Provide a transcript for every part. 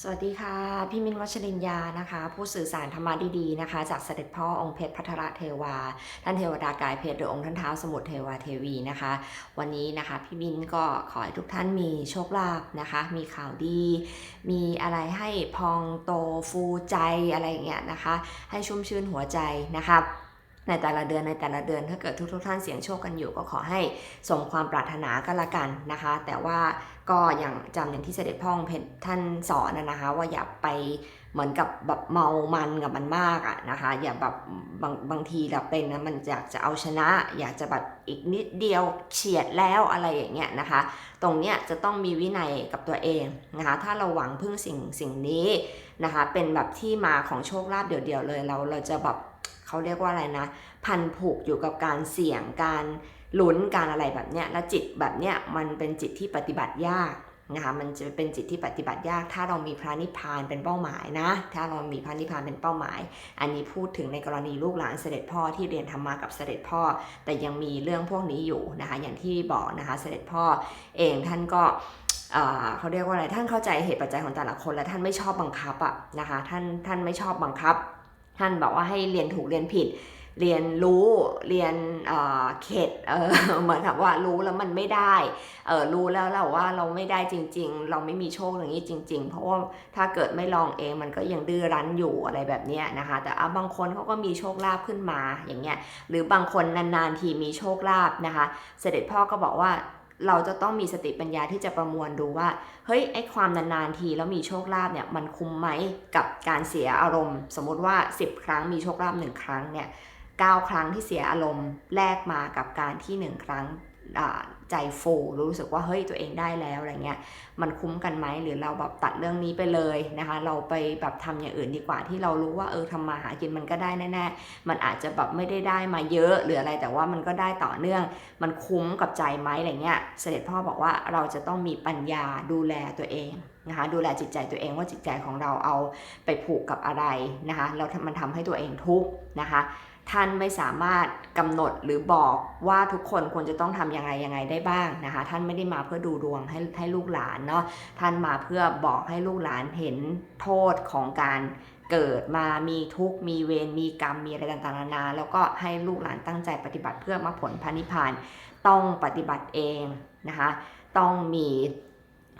สวัสดีค่ะ พี่มินวัชรินยานะคะ ผู้สื่อสารธรรมะดีๆนะคะ จากเสด็จพ่อองค์เพชรพัทรเทวา ท่านเทวดากายเพชรหรือองค์ท่านเท้าสมุทรเทวาเทวีนะคะ วันนี้นะคะพี่มินก็ขอให้ทุกท่านมีโชคลาภนะคะ มีข่าวดี มีอะไรให้พองโตฟูใจอะไรอย่างเงี้ยนะคะ ให้ชุ่มชื่นหัวใจนะคะในแต่ละเดือนในแต่ละเดือนถ้าเกิดทุกๆท่านเสี่ยงโชคกันอยู่ก็ขอให้สมความปรารถนาก็แล้วกันนะคะ แต่ว่า ก็อย่างจำอย่างที่เสด็จพ่อองค์เพชรท่านสอนนะนะคะ ว่าอย่าไปเหมือนกับแบบเมามันกับมันมากอะนะคะ อย่าแบบบางบางทีเราเป็นนะมันอยากจะเอาชนะ อยากจะแบบอีกนิดเดียวเฉียดแล้วอะไรอย่างเงี้ยนะคะ ตรงเนี้ยจะต้องมีวินัยกับตัวเองนะคะ ถ้าเราหวังพึ่งสิ่งสิ่งนี้นะคะ เป็นแบบที่มาของโชคลาภเดี่ยวๆเลยเราเราจะแบบเขาเรียกว่าอะไรนะ พันผูกอยู่กับการเสี่ยงการ ลุ้นการอะไรแบบเนี้ยและจิตแบบเนี้ยมันเป็นจิตที่ปฏิบัติยากนะคะมันจะเป็นจิตที่ปฏิบัติยาก ถ้าเรามีพระนิพพานเป็นเป้าหมายนะ ถ้าเรามีพระนิพพานเป็นเป้าหมาย อันนี้พูดถึงในกรณีลูกหลานเสด็จพ่อที่เรียนธรรมะกับเสด็จพ่อ แต่ยังมีเรื่องพวกนี้อยู่นะคะอย่างที่บอกนะคะเสด็จพ่อเองท่านก็เขาเรียกว่าอะไรท่านเข้าใจเหตุปัจจัยของแต่ละคน และท่านไม่ชอบบังคับอะนะคะท่านท่านไม่ชอบบังคับ ท่านบอกว่าให้เรียนถูกเรียนผิด เรียนรู้เรียนเข็ดเหมือนกับว่ารู้แล้วมันไม่ได้เรู้แล้วเราว่าเราไม่ได้จริง ๆ เราไม่มีโชคอย่างนี้จริง ๆ เพราะว่าถ้าเกิดไม่ลองเองมันก็ยังดื้อรั้นอยู่อะไรแบบนี้นะคะ แต่บางคนเขาก็มีโชคลาภขึ้นมาอย่างเงี้ยหรือบางคนนานๆทีมีโชคลาภนะคะ เสด็จพ่อก็บอกว่าเราจะต้องมีสติปัญญาที่จะประมวลดูว่า เฮ้ย ไอ้ความนานๆทีแล้วมีโชคลาภเนี่ย มันคุ้มไหมกับการเสียอารมณ์ สมมติว่า 10 ครั้งมีโชคลาภหนึ่งครั้งเนี่ย 9 ครั้งที่เสียอารมณ์แลกมากับการที่ 1 ครั้งใจฟูรู้สึกว่าเฮ้ยตัวเองได้แล้วอะไรเงี้ยมันคุ้มกันไหมหรือเราแบบตัดเรื่องนี้ไปเลยนะคะ เราไปแบบทำอย่างอื่นดีกว่าที่เรารู้ว่าเออทำมาหากินมันก็ได้แน่ๆมันอาจจะแบบไม่ได้ได้มาเยอะหรืออะไรแต่ว่ามันก็ได้ต่อเนื่อง มันคุ้มกับใจไหมอะไรเงี้ยเสด็จพ่อบอกว่าเราจะต้องมีปัญญาดูแลตัวเองนะคะดูแลจิตใจตัวเองว่าจิตใจของเราเอาไปผูกกับอะไรนะคะแล้วมันทำให้ตัวเองทุกข์นะคะ ท่านไม่สามารถกำหนดหรือบอกว่าทุกคนควรจะต้องทำยังไงยังไงได้บ้างนะคะ ท่านไม่ได้มาเพื่อดูดวงให้ให้ลูกหลานเนาะท่านมาเพื่อบอกให้ลูกหลานเห็นโทษของการเกิดมามีทุกข์มีเวรมีกรรมมีอะไรต่างๆนานาแล้วก็ให้ลูกหลานตั้งใจปฏิบัติเพื่อมรรคผลพระนิพพานต้องปฏิบัติเองนะคะ ต้องมี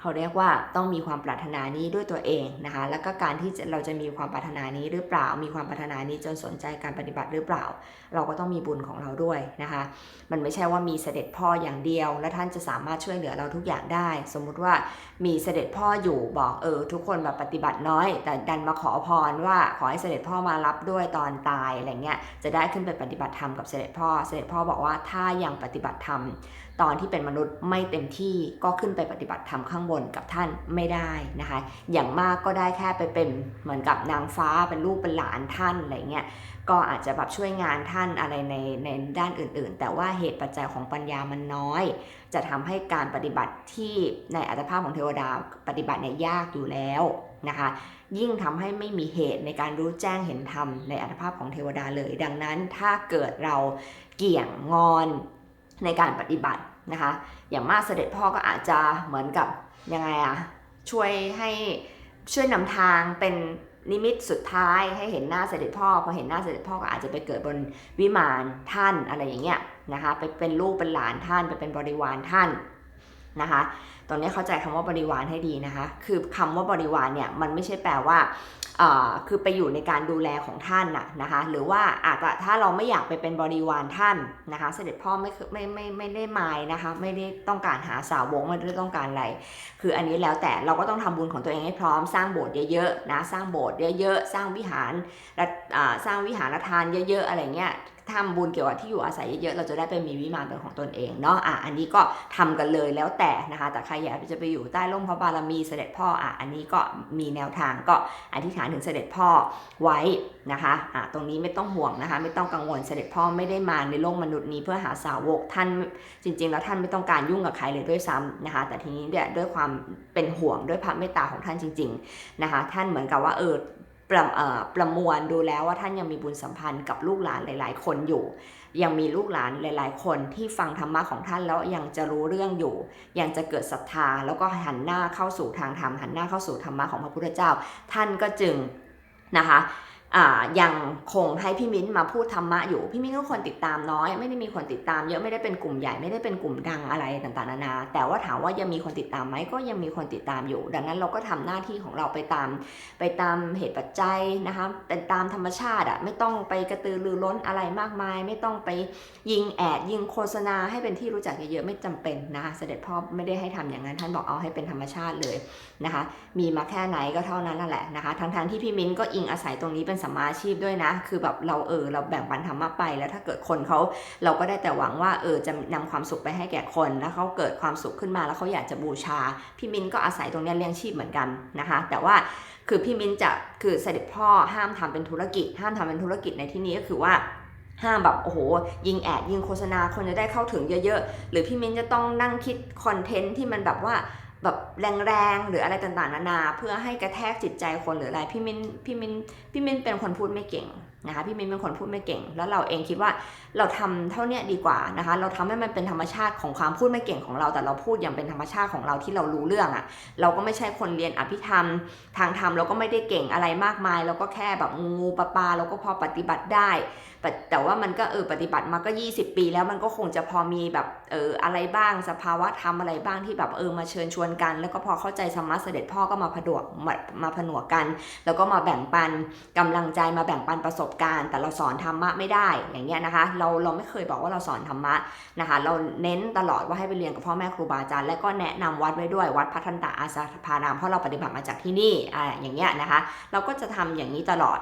เขาเรียกว่าต้องมีความปรารถนานี้ด้วยตัวเองนะคะ แล้วก็การที่เราจะมีความปรารถนานี้หรือเปล่า มีความปรารถนานี้จนสนใจการปฏิบัติหรือเปล่า เราก็ต้องมีบุญของเราด้วยนะคะ มันไม่ใช่ว่ามีเสด็จพ่ออย่างเดียว และท่านจะสามารถช่วยเหลือเราทุกอย่างได้ สมมุติว่ามีเสด็จพ่ออยู่บอกเออทุกคนแบบปฏิบัติน้อย แต่ดันมาขอพรว่าขอให้เสด็จพ่อมารับด้วยตอนตายอะไรเงี้ยจะได้ขึ้นไปปฏิบัติธรรมกับเสด็จพ่อ เสด็จพ่อบอกว่าถ้ายังปฏิบัติธรรมตอนที่เป็นมนุษย์ไม่เต็มที่ก็ขึ้นไปปฏิบัติธรรมข้างบนกับท่านไม่ได้นะคะ อย่างมากก็ได้แค่ไปเป็นเหมือนกับนางฟ้าเป็นลูกเป็นหลานท่านอะไรเงี้ยก็อาจจะแบบช่วยงานท่านอะไรในในด้านอื่นๆ แต่ว่าเหตุปัจจัยของปัญญามันน้อย จะทำให้การปฏิบัติที่ในอัตภาพของเทวดาปฏิบัติเนี่ยยากอยู่แล้วนะคะยิ่งทำให้ไม่มีเหตุในการรู้แจ้งเห็นธรรมในอัตภาพของเทวดาเลย ดังนั้นถ้าเกิดเราเกี่ยงงอนในการปฏิบัตินะคะอย่างมากเสด็จพ่อก็อาจจะเหมือนกับ ยังไงอะช่วยให้ช่วยนำทางเป็นนิมิตสุดท้ายให้เห็นหน้าเสด็จพ่อพอเห็นหน้าเสด็จพ่อก็อาจจะไปเกิดบนวิมานท่านอะไรอย่างเงี้ยนะคะไปเป็นลูกเป็นหลานท่านไปเป็นบริวารท่าน นะคะตอนนี้เข้าใจคำว่าบริวารให้ดีนะคะ คือคำว่าบริวารเนี่ยมันไม่ใช่แปลว่าคือไปอยู่ในการดูแลของท่านน่ะนะคะ หรือว่าอาจจะถ้าเราไม่อยากไปเป็นบริวารท่านนะคะ เสด็จพ่อไม่คือไม่ไม่ไม่ได้หมายนะคะ ไม่ได้ต้องการหาสาวกไม่ได้ต้องการอะไร คืออันนี้แล้วแต่เราก็ต้องทำบุญของตัวเองให้พร้อมสร้างโบสถ์เยอะๆนะ สร้างโบสถ์เยอะๆ สร้างวิหารสร้างวิหารทานเยอะๆ อะไรเงี้ย ทำบุญเกี่ยวกับที่อยู่อาศัยเยอะๆ เราจะได้ไปมีวิมานเป็นของตนเองเนาะ อะ อันนี้ก็ทำกันเลยแล้วแต่นะคะ แต่ใครอยากจะไปอยู่ใต้ร่มพระบารมีเสด็จพ่อ อะ อันนี้ก็มีแนวทางก็อธิษฐานถึงเสด็จพ่อไว้นะคะ อะ ตรงนี้ไม่ต้องห่วงนะคะ ไม่ต้องกังวลเสด็จพ่อไม่ได้มาในโลกมนุษย์นี้เพื่อหาสาวกท่านจริง ๆ แล้วท่านไม่ต้องการยุ่งกับใครเลยด้วยซ้ำนะคะ แต่ทีนี้เนี่ยด้วยความเป็นห่วงด้วยพระเมตตาของท่านจริง ๆนะคะ ท่านเหมือนกับว่าเออ ประประมวลดูแล้วว่าท่านยังมีบุญสัมพันธ์กับลูกหลานหลาย ๆ คนอยู่ ยังมีลูกหลานหลาย ๆ คนที่ฟังธรรมะของท่านแล้วยังจะรู้เรื่องอยู่ ยังจะเกิดศรัทธาแล้วก็หันหน้าเข้าสู่ทางธรรมหันหน้าเข้าสู่ธรรมะของพระพุทธเจ้า ท่านก็จึงนะคะ ยังคงให้พี่มิ้นมาพูดธรรมะอยู่ พี่มิ้นก็คนติดตามน้อย ไม่ได้มีคนติดตามเยอะไม่ได้เป็นกลุ่มใหญ่ไม่ได้เป็นกลุ่มดังอะไรต่างๆนานา แต่ว่าถามว่ายังมีคนติดตามไหมก็ยังมีคนติดตามอยู่ ดังนั้นเราก็ทำหน้าที่ของเราไปตาม ไปตามเหตุปัจจัยนะคะเป็นตามธรรมชาติอะไม่ต้องไปกระตือรือร้นอะไรมากมาย ไม่ต้องไปยิงแอดยิงโฆษณาให้เป็นที่รู้จักเยอะๆไม่จำเป็นนะคะเสด็จพ่อไม่ได้ให้ทำอย่างนั้นท่านบอกเอาให้เป็นธรรมชาติเลยนะคะ มีมาแค่ไหนก็เท่านั้นนั่นแหละนะคะทั้งๆที่พี่มิ้นก็อิงอาศัยตรงนี้เป็นสัมมาอาชีพด้วยนะ คือแบบเราเออเราแบ่งปันธรรมะไปแล้วถ้าเกิดคนเขาเราก็ได้แต่หวังว่าเออจะนำความสุขไปให้แก่คน แล้วเขาเกิดความสุขขึ้นมาแล้วเขาอยากจะบูชา พี่มิ้นก็อาศัยตรงนี้เลี้ยงชีพเหมือนกันนะคะ แต่ว่าคือพี่มิ้นจะคือเสด็จพ่อห้ามทำเป็นธุรกิจ ห้ามทำเป็นธุรกิจในที่นี้ก็คือว่าห้ามแบบโอ้โห ยิงแอดยิงโฆษณาคนจะได้เข้าถึงเยอะๆ หรือพี่มิ้นจะต้องนั่งคิดคอนเทนต์ที่มันแบบว่า แบบแรงๆหรืออะไรต่างๆนานา เพื่อให้กระแทกจิตใจคนหรืออะไรพี่มิ้นพี่มิ้นพี่มิ้นเป็นคนพูดไม่เก่ง นะคะพี่มิ้นเป็นคนพูดไม่เก่ง แล้วเราเองคิดว่าเราทำเท่าเนี้ดีกว่านะคะเราทำให้มันเป็นธรรมชาติของความพูดไม่เก่งของเรา แต่เราพูดอย่างเป็นธรรมชาติของเราที่เรารู้เรื่องอะ่ะเราก็ไม่ใช่คนเรียนอภิธรรม ทางธรรมเราก็ไม่ได้เก่งอะไรมากมาย เราก็แค่แบบงูปลาปลาเราก็พอปฏิบัติได้ แต่ว่ามันก็เออปฏิบัติมาก็ 20 ปีแล้วมันก็คงจะพอมีแบบเอออะไรบ้าง สภาวะธรรมอะไรบ้างที่แบบเออมาเชิญชวนกัน แล้วก็พอเข้าใจธรรมะเสด็จพ่อก็มาผดวกมามาผนวกกัน แล้วก็มาแบ่งปันกำลังใจมาแบ่งปันประสบการณ์ แต่เราสอนธรรมะไม่ได้อย่างเงี้ยนะคะ เราเราไม่เคยบอกว่าเราสอนธรรมะนะคะ เราเน้นตลอดว่าให้ไปเรียนกับพ่อแม่ครูบาอาจารย์และก็แนะนำวัดไว้ด้วยวัดพัฒนตาอาสาพารามเพราะเราปฏิบัติมาจากที่นี่อ่าอย่างเงี้ยนะคะ เราก็จะทำอย่างนี้ตลอด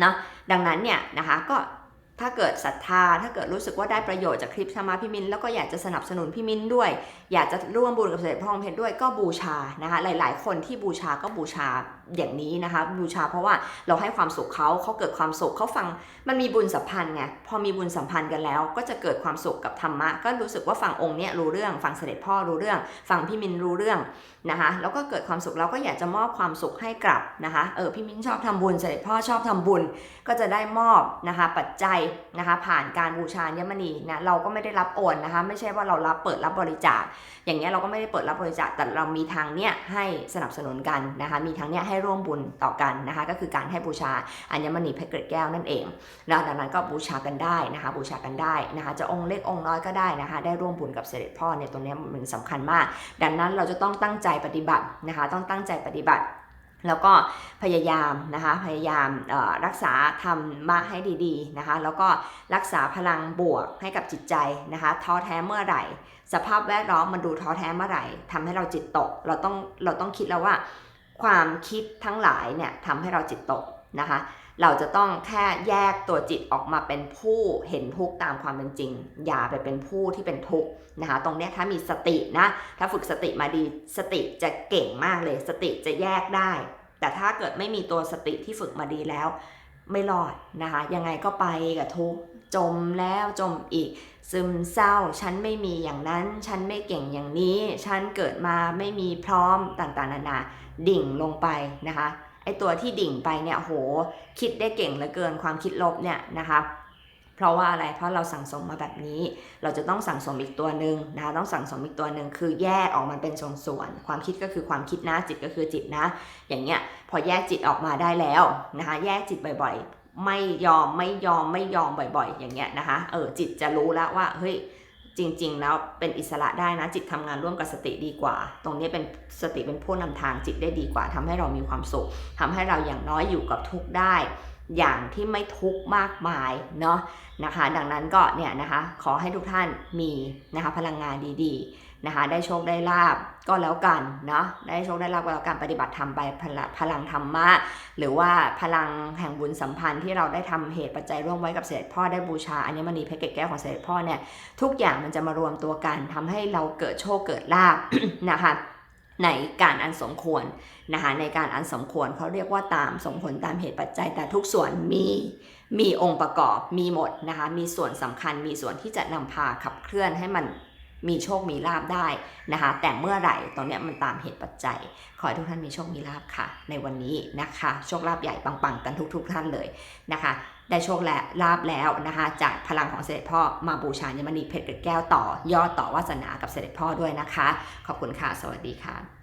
เนาะดังนั้นเนี่ยนะคะก็ถ้าเกิดศรัทธา ถ้าเกิดรู้สึกว่าได้ประโยชน์จากคลิปธรรมะพี่มิน แล้วก็อยากจะสนับสนุนพี่มินด้วย อยากจะร่วมบุญกับเสด็จพ่อองค์เพชรด้วยก็บูชานะคะ หลาย ๆ คนที่บูชาก็บูชา อย่างนี้นะคะบูชาเพราะว่าเราให้ความสุขเขาเขาเกิดความสุขเขาฟังมันมีบุญสัมพันธ์ไงพอมีบุญสัมพันธ์กันแล้ว ก็จะเกิดความสุขกับธรรมะก็รู้สึกว่าฝั่งองค์เนี้ยรู้เรื่องฝั่งเสด็จพ่อรู้เรื่องฝั่งพี่มินรู้เรื่องนะคะแล้วก็เกิดความสุขเราก็อยากจะมอบความสุขให้กลับนะคะเออพี่มินชอบทำบุญเสด็จพ่อชอบทำบุญ ก็จะได้มอบนะคะปัจจัยนะคะผ่านการบูชาญมณีนะเราก็ไม่ได้รับโอนนะคะไม่ใช่ว่าเรารับเปิดรับบริจาค อย่างเงี้ยเราก็ไม่ได้เปิดรับบริจาคแต่เรามีทางเนี้ยให้สนับสนุนกันนะคะมีทางเนี้ยให้ให้ร่วมบุญต่อกันนะคะ ก็คือการให้บูชาอัญมณีเพชรเกล็ดแก้วนั่นเองแล้วดังนั้นก็บูชากันได้นะคะ บูชากันได้นะคะ จะองค์เล็กองค์น้อยก็ได้นะคะ ได้ร่วมบุญกับเสด็จพ่อเนี่ยตรงนี้มันสำคัญมาก ดังนั้นเราจะต้องตั้งใจปฏิบัตินะคะ ต้องตั้งใจปฏิบัติแล้วก็พยายามนะคะ พยายามรักษาธรรมะให้ดีๆนะคะ แล้วก็รักษาพลังบวกให้กับจิตใจนะคะ ท้อแท้เมื่อไหร่ สภาพแวดล้อมมันดูท้อแท้เมื่อไหร่ทำให้เราจิตตก เราต้อง เราต้องคิดแล้วว่า ความคิดทั้งหลายเนี่ยทำให้เราจิตตกนะคะ เราจะต้องแค่แยกตัวจิตออกมาเป็นผู้เห็นทุกข์ตามความเป็นจริง อย่าไปเป็นผู้ที่เป็นทุกข์นะคะ ตรงนี้ถ้ามีสตินะ ถ้าฝึกสติมาดีสติจะเก่งมากเลย สติจะแยกได้ แต่ถ้าเกิดไม่มีตัวสติที่ฝึกมาดีแล้ว ไม่รอดนะคะ ยังไงก็ไปกับทุกข์ จมแล้วจมอีก ซึมเศร้า ฉันไม่มีอย่างนั้น ฉันไม่เก่งอย่างนี้ ฉันเกิดมาไม่มีพร้อมต่างๆนานา ดิ่งลงไปนะคะไอตัวที่ดิ่งไปเนี่ยโหคิดได้เก่งเหลือเกินความคิดลบเนี่ยนะคะเพราะว่าอะไรเพราะเราสั่งสมมาแบบนี้ เราจะต้องสั่งสมอีกตัวหนึ่งนะคะต้องสั่งสมอีกตัวหนึ่งคือแยกออกมาเป็นส่วนๆความคิดก็คือความคิดนะจิตก็คือจิตนะ อย่างเงี้ยพอแยกจิตออกมาได้แล้วนะคะแยกจิตบ่อย ไม่ยอมไม่ยอมไม่ยอมบ่อย ๆ อย่างเงี้ยนะคะ เออจิตจะรู้แล้วว่าเฮ้ยจริง ๆ แล้วเป็นอิสระได้นะจิตทำงานร่วมกับสติดีกว่า ตรงนี้เป็นสติเป็นผู้นำทางจิตได้ดีกว่าทำให้เรามีความสุขทำให้เราอย่างน้อยอยู่กับทุกได้ อย่างที่ไม่ทุกมากมายเนาะนะคะ ดังนั้นก็เนี่ยนะคะขอให้ทุกท่านมีนะคะพลังงานดีๆ นะคะได้โชคได้ลาบก็แล้วกันเนาะได้โชคได้ลาบก็แล้วกันปฏิบัติธรรมไปพลังพลังธรรมะหรือว่าพลังแห่งบุญสัมพันธ์ที่เราได้ทำเหตุปัจจัยร่วมไว้กับเสด็จพ่อได้บูชาอัญมณีเพชรเกล็ดแก้วของเสด็จพ่อเนี่ยทุกอย่างมันจะมารวมตัวกันทำให้เราเกิดโชคเกิดลาบนะคะในการอันสมควรนะคะในการอันสมควรเขาเรียกว่าตามสมผลตามเหตุปัจจัย แต่ทุกส่วนมีมีองค์ประกอบมีหมดนะคะมีส่วนสำคัญมีส่วนที่จะนำพาขับเคลื่อนให้มัน มีโชคมีลาบได้นะคะ แต่เมื่อไหร่ตอนเนี้ยมันตามเหตุปัจจัย ขอให้ทุกท่านมีโชคมีลาบค่ะ ในวันนี้นะคะ โชคลาภใหญ่ปังๆกันทุกๆท่านเลยนะคะได้โชคและลาบแล้วนะคะ จากพลังของเสด็จพ่อมาบูชาญมณีเพชรเกล็ดแก้วต่อยอดต่อวาสนากับเสด็จพ่อด้วยนะคะ ขอบคุณค่ะ สวัสดีค่ะ